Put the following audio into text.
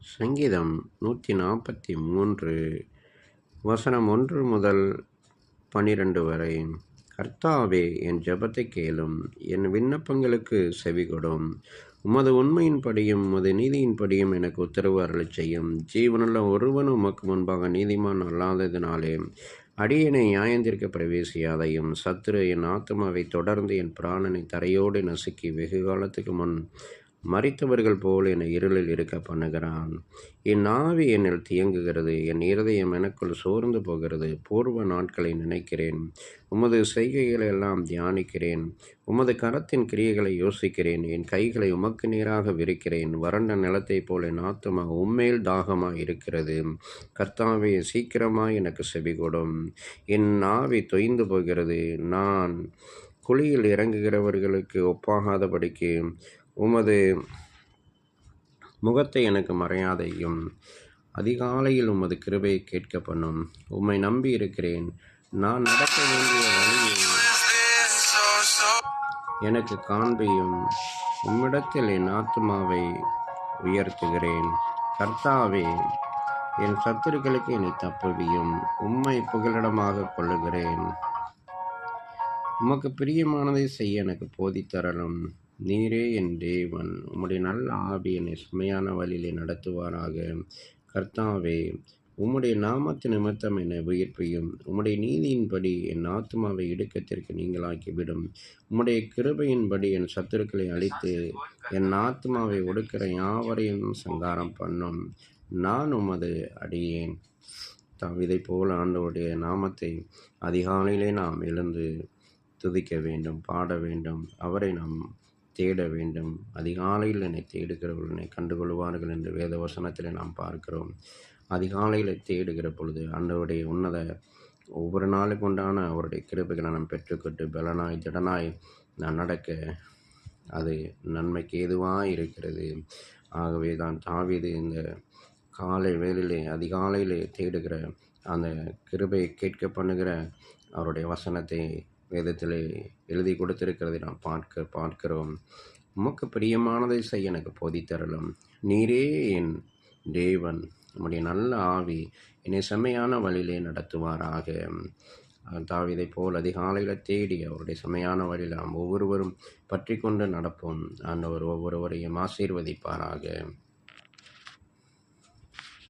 சங்கீதம் நூற்றி நாற்பத்தி மூன்று வசனம் ஒன்று முதல் பனிரெண்டு வரை கர்த்தாவே என் ஜபத்தை கேளும். என் விண்ணப்பங்களுக்கு செவிகொடும் உமது உண்மையின்படியும் உமது நீதியின்படியும் எனக்கு உத்தரவு அருளை செய்யும். ஜீவனுள்ள ஒருவனும் உமக்கு முன்பாக நீதிமான் அல்லாததினாலே அடியனை நியாயந்திருக்க பிரவேசியாதையும் சத்துரு என் ஆத்மாவை தொடர்ந்து என் பிராணனை தரையோடு நசுக்கி வெகு காலத்துக்கு முன் மறித்தவர்கள் போல் என்னை இருளில் இருக்க பண்ணுகிறான். என் ஆவி என்னில் தியங்குகிறது என் இருதயம் எனக்குள் சோர்ந்து போகிறது. பூர்வ நாட்களை நினைக்கிறேன் உமது செய்கைகளை எல்லாம் தியானிக்கிறேன் உமது கரத்தின் கிரியைகளை யோசிக்கிறேன் என் கைகளை உமக்கு நேராக விரிக்கிறேன். வறண்ட நிலத்தைப் போல என் ஆத்மா உண்மையில் தாகமாக இருக்கிறது. கர்த்தாவே சீக்கிரமாக எனக்கு செவிகொடும். என் ஆவி தொய்ந்து போகிறது. நான் குழியில் இறங்குகிறவர்களுக்கு ஒப்பாகாதபடிக்கு உமது முகத்தை எனக்கு மறையாதையும் அதிகாலையில் உமது கிருபையை கேட்க பண்ணும். உம்மை நம்பி இருக்கிறேன். நான் நடக்க வேண்டிய வழியை எனக்கு காண்பியும். உம்மிடத்தில் என் ஆத்மாவை உயர்த்துகிறேன். கர்த்தாவே என் சத்துருக்களுக்கு என்னை தப்புவியும். உம்மை புகலிடமாக கொள்ளுகிறேன். உமக்கு பிரியமானதை செய்ய எனக்கு போதித்தரலும். நீரே என் தேவன் உம்முடைய நல்ல ஆவி என்னை சுமையான வழியிலே நடத்துவாராக. கர்த்தாவே உம்முடைய நாமத்து நிமித்தம் என்னை உயிர்ப்பையும். உம்முடைய நீதியின்படி என் ஆத்மாவை இடுக்கத்திற்கு நீங்களாக்கிவிடும். உம்முடைய கிருபையின்படி என் சத்துருக்களை அழித்து என் ஆத்மாவை ஒடுக்கிற யாவரையும் சங்காரம் பண்ணும். நான் உமது அடியேன். இதை போல் ஆண்டவருடைய நாமத்தை அதிகாலையிலே நாம் எழுந்து துதிக்க வேண்டும் பாட வேண்டும். அவரை நாம் தேட வேண்டும். அதிகாலையில் என்னை தேடுகிறவர்கள் என்னை கண்டுகொள்வார்கள் என்று வேத வசனத்தில் நாம் பார்க்கிறோம். அதிகாலையில் தேடுகிற பொழுது அன்றவருடைய உன்னத ஒவ்வொரு நாளுக்கு உண்டான அவருடைய கிருபைகளை நாம் பெற்றுக்கொண்டு பலனாய் திடனாய் நான் நடக்க அது நன்மைக்கு ஏதுவாக இருக்கிறது. ஆகவே தான் தாவிது இந்த காலை வேலையிலே அதிகாலையிலே தேடுகிற அந்த கிருபையை கேட்க பண்ணுகிற அவருடைய வசனத்தை வேதத்தில் எழுதி கொடுத்திருக்கிறதை நாம் பார்க்க பார்க்கிறோம். உமக்கு பிரியமானதை செய்ய எனக்கு போதித்தரலும் நீரே என் தேவன் நம்முடைய நல்ல ஆவி என்னை செம்மையான வழியிலே நடத்துவாராக. தாவிதை போல் அதிகாலையில் தேடி அவருடைய செம்மையான வழியில் நாம் ஒவ்வொருவரும் பற்றி கொண்டு நடப்போம். ஆண்டவர் ஒவ்வொருவரையும் ஆசீர்வதிப்பாராக.